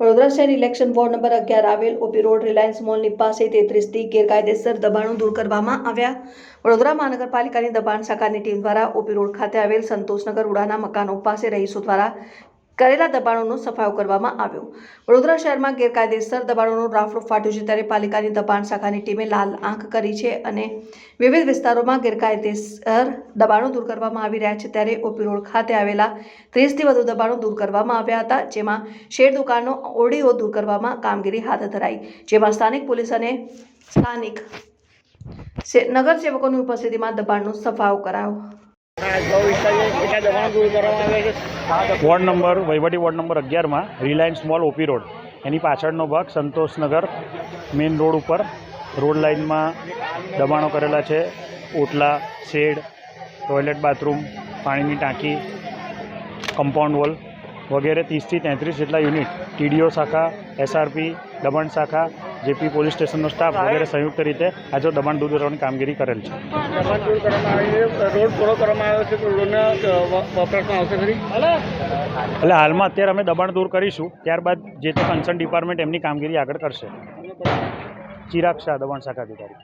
વડોદરા શહેર election ward number અગિયાર આવેલ ઓપી રોડ રિલાયન્સ મોલની પાસે તેત્રીસથી ગેરકાયદેસર દબાણો દૂર કરવામાં આવ્યા. વડોદરા મહાનગરપાલિકાની દબાણ શાખાની ટીમ દ્વારા ઓપી રોડ ખાતે આવેલ સંતોષનગર ઉડાના મકાનો પાસે રહીશો દ્વારા કરેલા દબાણોનો સફાયો કરવામાં આવ્યો. વડોદરા શહેરમાં ગેરકાયદેસર દબાણોનો રાફડો ફાટ્યો છે ત્યારે પાલિકાની દબાણ શાખાની ટીમે લાલ આંખ કરી છે અને વિવિધ વિસ્તારોમાં ગેરકાયદેસર દબાણો દૂર કરવામાં આવી રહ્યા છે. ત્યારે ઓપી રોડ ખાતે આવેલા ત્રીસથી વધુ દબાણો દૂર કરવામાં આવ્યા હતા, જેમાં શેર દુકાનો, ઓરડીઓ દૂર કરવામાં કામગીરી હાથ ધરાઈ, જેમાં સ્થાનિક પોલીસ અને સ્થાનિક નગરસેવકોની ઉપસ્થિતિમાં દબાણનો સફાયો કરાયો. વોર્ડ નંબર, વહીવટી વોર્ડ નંબર અગિયારમાં, રિલાયન્સ મોલ, ઓપી રોડ. એની પાછળનો ભાગ સંતોષનગર મેઇન રોડ ઉપર. રોડ લાઇનમાં દબાણો કરેલા છે. ઓટલા, શેડ, ટોયલેટ બાથરૂમ, પાણીની ટાંકી, કમ્પાઉન્ડ વોલ વગેરે ત્રીસથી તેત્રીસ જેટલા યુનિટ. ટીડીઓ શાખા, એસઆરપી દબાણ શાખા જેપી પોલીસ સ્ટેશનનો સ્ટાફ વગેરે સંયુક્ત રીતે આજે દબાણ દૂર કરવાની કામગીરી કરેલ છે. દબાણ દૂર કરવામાં આવી રોડ પૂરો કરવામાં આવ્યો છે તો રોડના વપરાશમાં આવશે ખરી? એટલે હાલમાં અત્યારે અમે દબાણ દૂર કરીશું ત્યારબાદ જે તે કન્સર્ન ડિપાર્ટમેન્ટ એમની કામગીરી આગળ કરશે. ચિરાગ શાહ દબાણ શાખા અધિકારી.